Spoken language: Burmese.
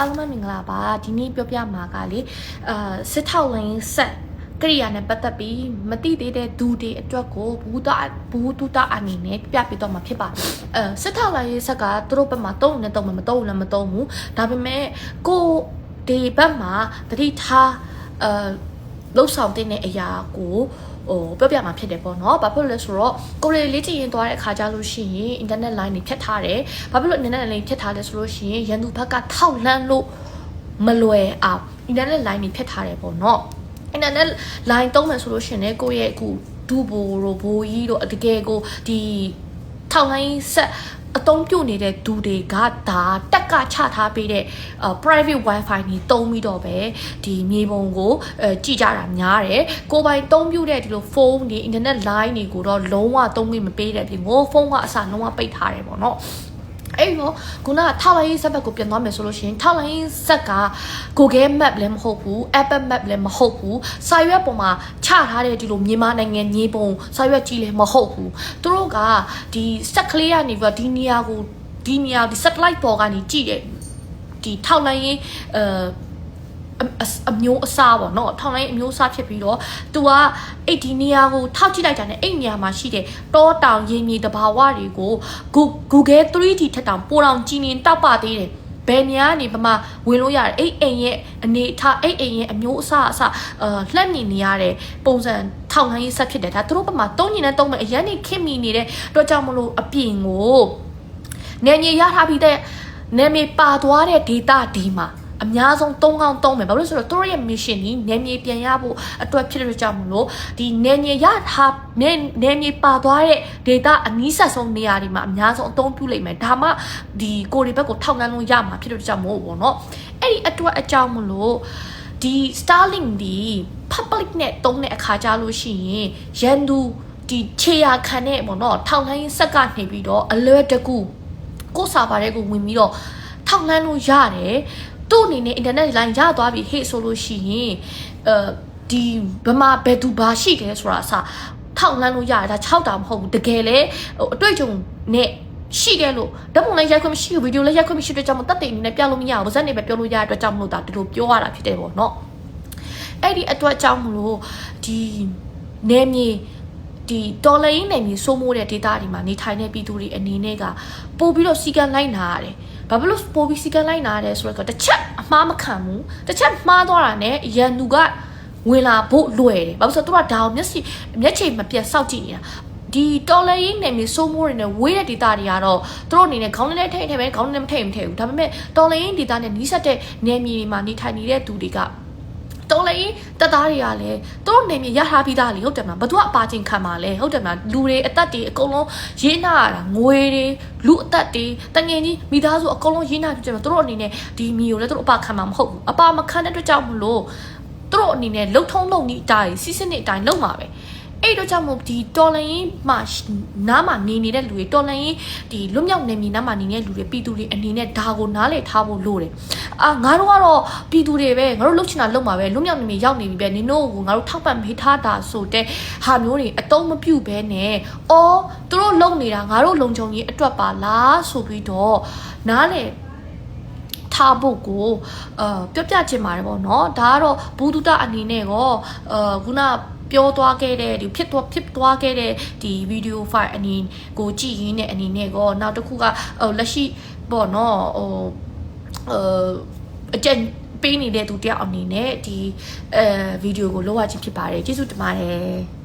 အားလုံးပဲမင်္ဂလာပါဒီနေ့ပြောပြမှာကလေအာစစ်ထောက်လိုင်းဆက်ကရိယာနဲ့ပတ်သက်ပြီးမတိသေးတဲ့ဒူတွေအတွက်ကိုဘူးတာဘူးတူတာအနေနဲ့ပြပြပေးတော့မှာဖြစ်ပါတယ်အဲစစ်ထောက်လိုင်းဆက်ကသူတို့ဘက်မှာတုံးနေတုံးမမတုံးလည်းမတုံးဘူးဒါပေမဲ့ကိုဒီဘက်မှာတတိထားအဲလှုပ်ဆောင်တဲ့အရာကို ဟိုပြောပြမှာဖြစ်တယ်ပေါ့နော်။ဘာဖြစ်လို့လဲဆိုတော့ကိုရီလေးချင်ရင်သွားတဲ့အခါကျလို့ရှိရင် internet line တွေဖြတ်ထားတယ်။ဘာဖြစ်လို့ internet line ဖြတ်ထားလဲဆိုလို့ရှိရင်ရန်သူဘက်ကထောက်လန့်လို့မလွယ်အောင် internet line တွေဖြတ်ထားတယ်ပေါ့နော်။ internet line တုံးမယ်ဆိုလို့ရှိရင်လည်းကိုယ့်ရဲ့အခုဒူဘိုရိုဘိုကြီးတို့တကယ်ကိုဒီထောက်လိုင်းဆက် အသုံးပြုနေတဲ့သူတွေကဒါတက်ကချထားပေးတဲ့ private wifi にတုံးပြီးတော့ပဲဒီမြေပုံကိုအဲကြည့်ကြတာများတယ်ကိုပိုင်တုံးပြုတဲ့ဒီလိုဖုန်းတွေ internet line တွေကိုတော့လုံးဝတုံးခွင့်မပေးတဲ့ပြင်ကိုဖုန်းကအစလုံးဝပိတ်ထားတယ်ပေါ့နော် အဲ့တော့ခုနကထောက်လိုင်းဆက်ဘက်ကိုပြန်သွားမယ်ဆိုလို့ရှိရင်ထောက်လိုင်းဆက်က Google Map လည်းမဟုတ်ဘူး Apple Map လည်းမဟုတ်ဘူးစာရွက်ပေါ်မှာချထားတဲ့ဒီလိုမြန်မာနိုင်ငံညီပုံစာရွက်ကြီးလည်းမဟုတ်ဘူးသူတို့ကဒီဆက်ကလေးကနေပြီးတော့ဒီနေရာကိုဒီနေရာဒီ satellite ပေါ်ကနေကြည့်တယ်ဒီထောက်လိုင်းရေးအဲအ အမျိုးအစားပေါ့နော်ထောင်လိုင်းအမျိုးအစားဖြစ်ပြီးတော့ तू ကအဲ့ဒီနေရာကိုထောက်ကြည့်လိုက်တာ ਨੇ အဲ့နေရာမှာရှိတဲ့တောတောင်ရင်းမြေတဘာဝတွေကို Google 3D ထက်တောင်ပိုတောင်ကြည်နေတောက်ပါသေးတယ်ဘယ်နေရာကနေပမာဝင်လို့ရတယ်အဲ့အိမ်ရဲ့အနေထားအဲ့အိမ်ရဲ့အမျိုးအစားအစအာလှက်နေနေရတဲ့ပုံစံထောင်လိုင်းရေးဆက်ဖြစ်တယ်ဒါသူတို့ပမာတုံးညင်နဲ့တုံးမဲ့အရန်နေခင်မိနေတဲ့တော့ကြောင့်မလို့အပြင်ကိုနေညရထားပြီးတဲ့နေမေပါသွားတဲ့ data ဒီမှာ အများဆုံး၃កောင်း၃မယ်ဘာလို့လဲဆိုတော့သူတို့ရဲ့ mission ကြီးနယ်မြေပြန်ရဖို့အတွက်ဖြစ်တဲ့ကြောင့်မလို့ဒီနယ်မြေရထားနယ်နယ်မြေပါသွားတဲ့ data အနည်းဆက်ဆုံးနေရာတွေမှာအများဆုံးအသုံးပြုလိုက်မယ်ဒါမှဒီကိုရီဘက်ကိုထောက်လန်းလို့ရမှာဖြစ်တဲ့ကြောင့်မို့ပေါ့နော်အဲ့ဒီအတွက်အကြောင်းမလို့ဒီ Starlink ဒီ public နဲ့တုံးတဲ့အခါကြလို့ရှိရင်ရန်သူဒီခြေရာခံတဲ့ပေါ့နော်ထောက်လိုင်းဆက်ကနေပြီးတော့အလွယ်တကူကိုစာပါတဲ့ကိုဝင်ပြီးတော့ထောက်လန်းလို့ရတယ် သူ့အနေနဲ့ internet line ရသွားပြီဟေ့ဆိုလို့ရှိရင်အဲဒီဘမဘယ်သူဘာရှိတယ်ဆိုတာအစထောက်လန်းလို့ရတယ်ဒါ6တာမဟုတ်ဘူးတကယ်လေဟိုအတွေ့အကြုံနဲ့ရှိခဲ့လို့ဓာတ်ပုံလည်းရိုက်ခွင့်မရှိဘူးဗီဒီယိုလည်းရိုက်ခွင့်မရှိတဲ့ကြောင့်မတက်တဲ့အနေနဲ့ပြလို့မရဘူးဗဇက်နေပဲပြောလို့ရတဲ့အတွက်ကြောင့်မလို့ဒါဒီလိုပြောရတာဖြစ်တယ်ပေါ့နော်အဲ့ဒီအတွက်ကြောင့်မလို့ဒီနေမြေဒီတော်လိုင်းနယ်မြေစိုးမိုးတဲ့ဒေတာတွေမှာနေထိုင်တဲ့ပြည်သူတွေအနေနဲ့ကပို့ပြီးတော့စီကံလိုက်နာရတယ် ဘာဖြစ်လို့ပို့ပြီးစီကံလိုက်နာရတယ်ဆိုတော့တစ်ချက်အမှားမခံဘူးတစ်ချက်မှားသွားတာ ਨੇ ရန်သူကဝင်လာဖို့လွယ်တယ်ဘာလို့ဆိုတော့သူကဒါကိုမျက်စိမျက်ခြေမပြတ်စောက်ကြည့်နေတာဒီတော်လရေးနယ်မြေစိုးမိုးတွေနဲ့ဝေးတဲ့ဒေတာတွေကတော့သူတို့အနေနဲ့ခေါင်းနဲ့ထိတ်ထိတ်ပဲခေါင်းနဲ့မထိတ်မထိတ်ဘူးဒါပေမဲ့တော်လရေးဒေတာနဲ့နီးစပ်တဲ့နယ်မြေတွေမှာနေထိုင်နေတဲ့သူတွေကတော် လေတက်သားတွေကလည်းသူတို့နေမြေရထားပြီးသားလေဟုတ်တယ်မလားဘသူကအပါချင်းခံပါလဲဟုတ်တယ်မလားလူတွေအသက်တွေအကုန်လုံးရေးနာရတာငွေတွေလူအသက်တွေတငယ်ကြီးမိသားစုအကုန်လုံးရေးနာပြကြတယ်သူတို့အနေနဲ့ဒီမီကိုလည်းသူတို့အပါခံမှာမဟုတ်ဘူးအပါမခံတဲ့အတွက်ကြောင့်မလို့သူတို့အနေနဲ့လှုပ်ထုံးလုံနေအတိုင်းစီးစနစ်အတိုင်းလုပ်မှာပဲ အဲ့တော့ကြောင့်မို့ဒီတော်လန်ရင်မှနားမှာနေနေတဲ့လူတွေတော်လန်ရင်ဒီလွတ်မြောက်နေမီနားမှာနေတဲ့လူတွေပြည်သူတွေအနေနဲ့ဒါကိုနားလည်ထားဖို့လိုတယ်အာငါတို့ကတော့ပြည်သူတွေပဲငါတို့လှုပ်ချင်တာလှုပ်မှာပဲလွတ်မြောက်နေမီရောက်နေပြီပဲနင်တို့ကိုငါတို့ထောက်ပံ့မေးထားတာဆိုတဲ့ဟာမျိုးတွေအတုံးမပြုတ်ပဲနဲ့အော်သူတို့လုံနေတာငါတို့လုံခြုံရေးအတွက်ပါလားဆိုပြီးတော့နားလည်ထားဖို့ကိုအာပြောပြချင်ပါတယ်ပေါ့နော်ဒါကတော့ဘူးတုတအနေနဲ့ကောအာခုန ပြောသွားခဲ့တဲ့ဒီဖြစ်သွားဖြစ်သွားခဲ့တဲ့ဒီဗီဒီယိုဖိုင်အနေကိုကြည့်ရင်းနဲ့အနေနဲ့ကောနောက်တစ်ခုကဟိုလက်ရှိပေါ့နော်ဟိုဟိုအကျဉ်ပေးနေတဲ့သူတယောက်အနေနဲ့ဒီအဲဗီဒီယိုကိုလောက်ရခြင်းဖြစ်ပါတယ်ကျေးဇူးတင်ပါတယ်